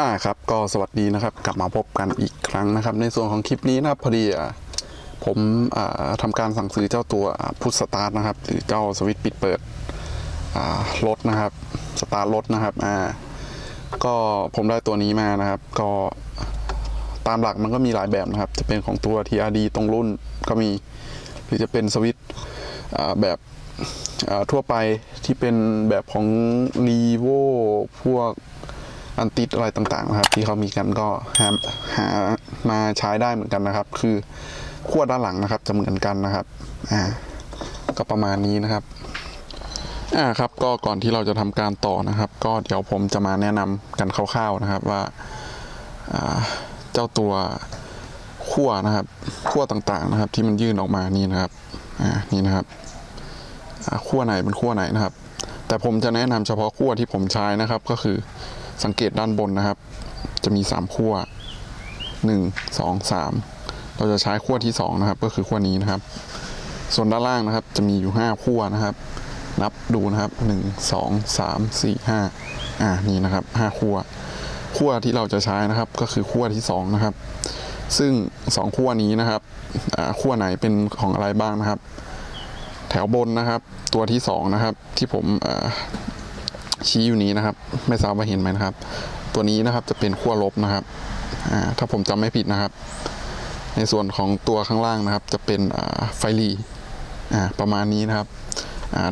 อ่าครับก็สวัสดีนะครับ กลับมาพบกันอีกครั้งนะครับ ในส่วนของคลิปนี้นะครับพอดีอะผมอ่าทำการสั่งซื้อเจ้าตัวพุทสตาร์ทนะครับ หรือเจ้าสวิตช์ปิดเปิดอ่ารถนะครับสตาร์ทรถนะครับอ่าก็ผมได้ตัวนี้มานะครับ ก็ตามหลักมันก็มีหลายแบบนะครับ จะเป็นของตัว TRD ตรงรุ่นก็มี หรือจะเป็นสวิตช์แบบทั่วไปที่เป็นแบบของ r e v o พวก อันติดอะไรต่างๆนะครับ ที่เขามีกันก็หาหามาใช้ได้เหมือนกันนะครับ คือขั้วด้านหลังนะครับ จะเหมือนกันนะครับอ่าก็ประมาณนี้นะครับอ่าครับก็ก่อนที่เราจะทำการต่อนะครับ ก็เดี๋ยวผมจะมาแนะนำกันคร่าวๆนะครับว่าอ่าเจ้าตัวขั้วนะครับขั้วต่างๆนะครับ ที่มันยื่นออกมานี่นะครับอ่านี่นะครับอ่าขั้วไหนเป็นขั้วไหนนะครับ แต่ผมจะแนะนำเฉพาะขั้วที่ผมใช้นะครับก็คือ สังเกตด้านบนนะครับ จะมี 3 ขั้ว 1 2 3 เราจะใช้ขั้วที่ 2 นะครับ ก็คือขั้วนี้นะครับ ส่วนด้านล่างนะครับ จะมีอยู่ 5 ขั้วนะครับ นับดูนะครับ 1 2 3 4 5อ่านี่นะครับ 5 ขั้วขั้วที่เราจะใช้นะครับ ก็คือขั้วที่ 2 นะครับ ซึ่ง 2 ขั้วนี้นะครับขั้วไหนเป็นของอะไรบ้างนะครับ แถวบนนะครับ ตัวที่สองนะครับ ที่ผม ชี้อยู่นี้นะครับ ไม่ทราบว่าเห็นไหมนะครับ ตัวนี้นะครับจะเป็นขั้วลบนะครับถ้าผมจำไม่ผิดนะครับ ในส่วนของตัวข้างล่างนะครับ จะเป็นไฟรีประมาณนี้นะครับ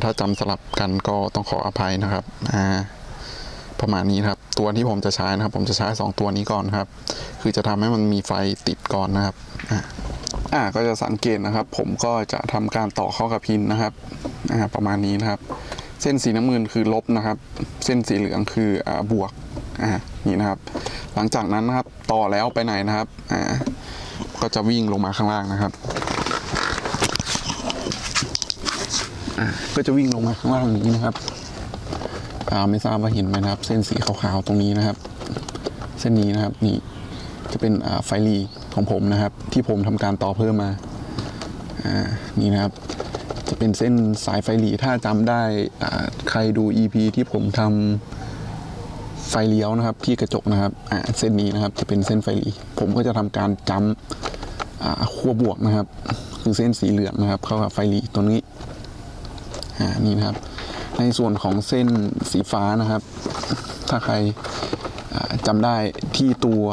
ถ้าจำสลับกันก็ต้องขออภัยนะครับประมาณนี้นครับ ตัวที่ผมจะใช้นะครับ ผมจะใช้สองตัวนี้ก่อนครับ คือจะทำให้มันมีไฟติดก่อนนะครับอ่าก็จะสังเกตนะครับ ผมก็จะทำการต่อเข้ากับพินนะครับอ่าประมาณนี้นะครับ เส้นสีน้ำเงินคือลบนะครับ เส้นสีเหลืองคืออบวกอ่านี่นะครับ หลังจากนั้นนะครับต่อแล้วไปไหนนะครับอ่าก็จะวิ่งลงมาข้างล่างนะครับอ่าก็จะวิ่งลงมาข้างล่างอย่างนี้นะครับอ่าไม่ทราบว่าเห็นไหมนะครับ เส้นสีขาวๆตรงนี้นะครับ เส้นนี้นะครับนี่จะเป็นไฟลีของผมนะครับ ที่ผมทำการต่อเพิ่มมาอ่านี่นะครับ จะเป็นเส้นสายไฟหลีถ้าจำได้ใครดู EP ที่ผมทำไฟเลี้ยวนะครับ ที่กระจกนะครับเส้นนี้นะครับจะเป็นเส้นไฟหลีผมก็จะทำการจำขั้วบวกนะครับ คือเส้นสีเหลืองนะครับ เข้ากับไฟลีตัวนี้นี่นะครับ ในส่วนของเส้นสีฟ้านะครับ ถ้าใครจำได้ที่ตัว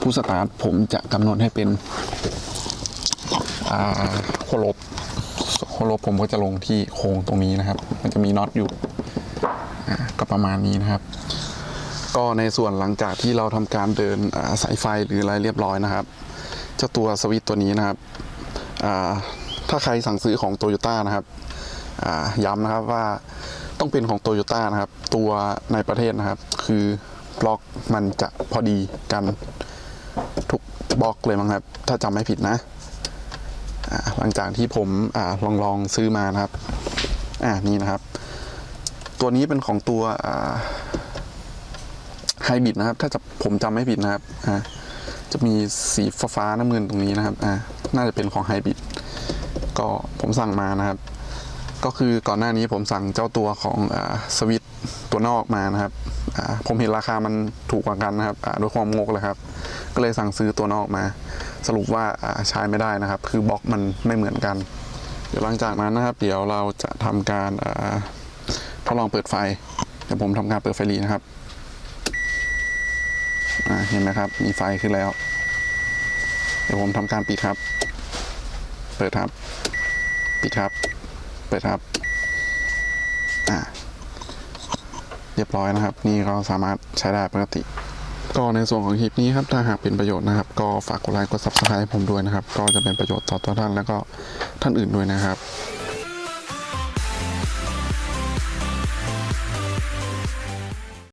ผู้สตาร์ทผมจะกำหนดให้เป็นโคลบ ลบผมก็จะลงที่โค้งตรงนี้นะครับ มันจะมีน็อตอยู่ก็ประมาณนี้นะครับ ก็ในส่วนหลังจากที่เราทำการเดินสายไฟหรืออะไรเรียบร้อยนะครับเจ้าตัวสวิตตัวนี้นะครับถ้าใครสั่งซื้อของโตโยต้านะครับย้ำนะครับว่าต้องเป็นของโตโยต้านะครับ ตัวในประเทศนะครับ คือบล็อกมันจะพอดีกันทุกบล็อกเลยมั้งครับ ถ้าจำไม่ผิดนะ หลังจากที่ผมอลองลองซื้อมานะครับ อ่านี่นะครับ ตัวนี้เป็นของตัวไฮบิดนะครับ ถ้าจะผมจำไม่ผิดนะครับอ่าจะมีสีฟ้าๆน้ำเงินตรงนี้นะครับ อ่า น่าจะเป็นของไฮบิดก็ผมสั่งมานะครับ ก็คือก่อนหน้านี้ผมสั่งเจ้าตัวของอสวิตตัวนอกมานะครับ ผมเห็นราคามันถูกกว่ากันนะครับ ด้วยความงกเลยครับ ก็เลยสั่งซื้อตัวนอกมา สรุปว่าใช้ไม่ได้นะครับ คือบล็อกมันไม่เหมือนกัน เดี๋ยวหลังจากนั้นนะครับ เดี๋ยวเราจะทำการทดลองเปิดไฟเดี๋ยวผมทำการเปิดไฟรีนะครับเห็นไหมครับ มีไฟขึ้นแล้ว เดี๋ยวผมทำการปิดครับ เปิดครับ ปิดครับ เปิดครับเรียบร้อยนะครับ นี่ก็สามารถใช้ได้ปกติ ก็ในส่วนของคลิปนี้ครับถ้าหากเป็นประโยชน์นะครับ ก็ฝากกดไลค์กดซับสไครต์ให้ผมด้วยนะครับ ก็จะเป็นประโยชน์ต่อตัวท่านแล้วก็ท่านอื่นด้วยนะครับ